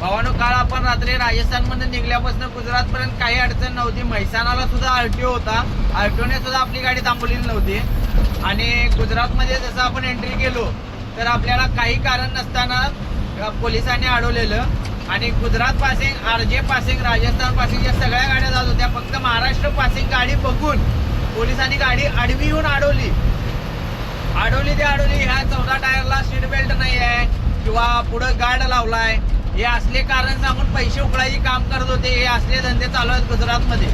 भावानो काल आपण रात्री राजस्थानमध्ये निघल्यापासून गुजरात पर्यंत काही अडचण नव्हती. मैसानाला सुद्धा आरटीओ होता. आरटीओने सुद्धा आपली गाडी थांबवलेली नव्हती. आणि गुजरातमध्ये जसं आपण एंट्री केलो तर आपल्याला काही कारण नसताना पोलिसांनी अडवलेलं. आणि Gujarat passing R J passing Rajasthan passing या सगळ्या गाड्या जात होत्या. फक्त महाराष्ट्र पासिंग गाडी बघून पोलिसांनी गाडी आडवी येऊन अडवली. अडवली ते अडवली. ह्या चौदा टायरला सीट बेल्ट नाही आहे किंवा पुढं गार्ड लावलाय. हे असले कारण सांगून पैसे उकळायचे काम करत होते हे असले धंदे चालू आहेत गुजरातमध्ये.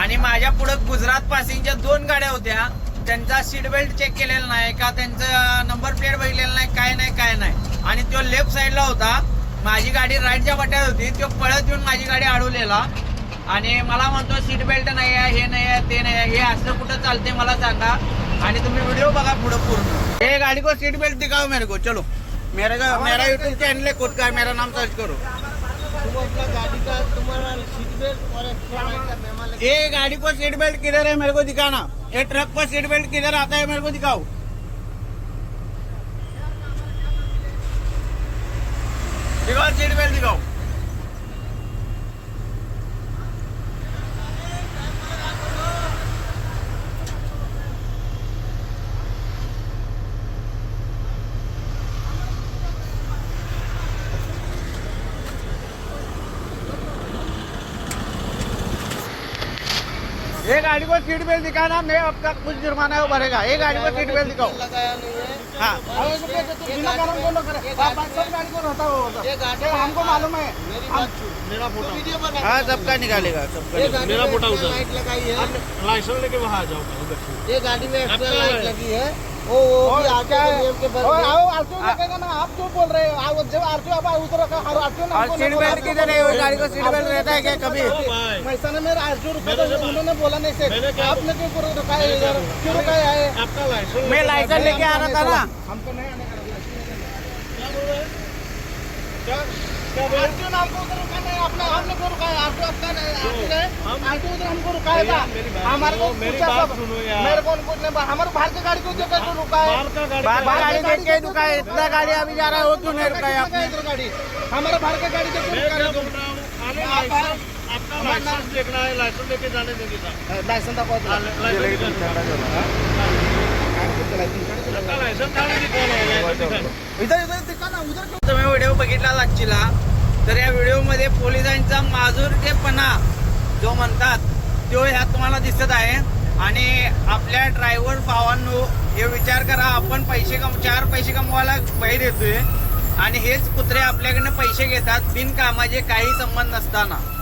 आणि माझ्या पुढं गुजरात पासिंगच्या दोन गाड्या होत्या. त्यांचा सीट बेल्ट चेक केलेला नाही का त्यांचं नंबर प्लेट बघितलेला नाही काय नाही काय नाही. आणि तो लेफ्ट साईडला होता. माझी गाडी राईटच्या वाट्यात होती. तो पळत येऊन माझी गाडी अडवलेला. आणि मला म्हणतो सीट बेल्ट नाही आहे हे नाही आहे ते नाही आहे हे असं कुठं चालते मला सांगा. आणि तुम्ही व्हिडिओ बघा पुढं पूर्ण. हे गाडी को सीट बेल्ट दिखाओ मेरे को चलो. मेरा मेरा यूट्यूब चैनल है, खुद का मेरा नाम सर्च करो। ये गाड़ी पर सीट बेल्ट किधर है मेरे को दिखाना। ये ट्रक पर सीट बेल्ट किधर आता है मेरे को दिखाओ। दिखाओ सीट बेल्ट दिखाओ। ये गाड़ी को सीट बेल्ट दिखाना मैं अब तक कुछ जुर्माना वो भरेगा। एक गाड़ी को सीट बेल्ट दिखाओ। लगाया नहीं है। हाँ बिना कारण बोलो गाड़ी को रहता होगा ये गाड़ी हमको मालूम है। हाँ सबका निकालेगा सबका मेरा फ़ोटो लाइट लगाई है। लाइसेंस लेके वहाँ आ जाओ ये गाड़ी में लाइट लगी है। वो वो भी आगे के नियम के और बदले आओ आरटीओ लगेगा ना आप क्यों बोल रहे हो? आओ जब आरटीओ आप उतर रखा और सीट बेल्ट किधर है? वो गाड़ी को सीट बेल्ट रहता है क्या कभी? मैसाना में आरटीओ रुका था उन्होंने बोला नहीं से। आपने क्यों पूरा रुका है इधर। क्यों रुकाया है? आपका लाइसेंस मैं लाइसेंस लेके आ रहा था ना। हमको नहीं आने का क्या बोल रहे हैं? क्या क्या? आरटीओ ने हमको उधर रुका नहीं आपने आपने क्यों रुकाया? आरटीओ आपका आरटीओ है हम- आरटीओ उधर हमको रुकाया था। हमारे को पूछा सब। मेरे को कुछ नहीं हमारे बाहर की गाड़ी को जो कैसे रुकाया बाहर बाहर का- गाड़ी देख के रुका है इतना गाड़ी अभी जा रहा है वो क्यों नहीं रुकाया कितना आपने? इधर गाड़ी हमारे बाहर की गाड़ी को बोल रहा हूँ? आपका लाइसेंस देखना है लाइसेंस लेके जाने देंगे साहब लाइसेंस आपका लाइसेंस है, लाइसेंस. इधर इधर दिखा ना उधर क्यों तुम्ही तर या व्हिडिओमध्ये पोलिसांचा माजुरतेपणा जो म्हणतात तो ह्या तुम्हाला दिसत आहे. आणि आपल्या ड्रायव्हर भावांनो हे विचार करा आपण पैसे कम चार पैसे कमवायला बाहेर येतोय. आणि हेच कुत्रे आपल्याकडनं पैसे घेतात बिनकामाचे काही संबंध नसताना.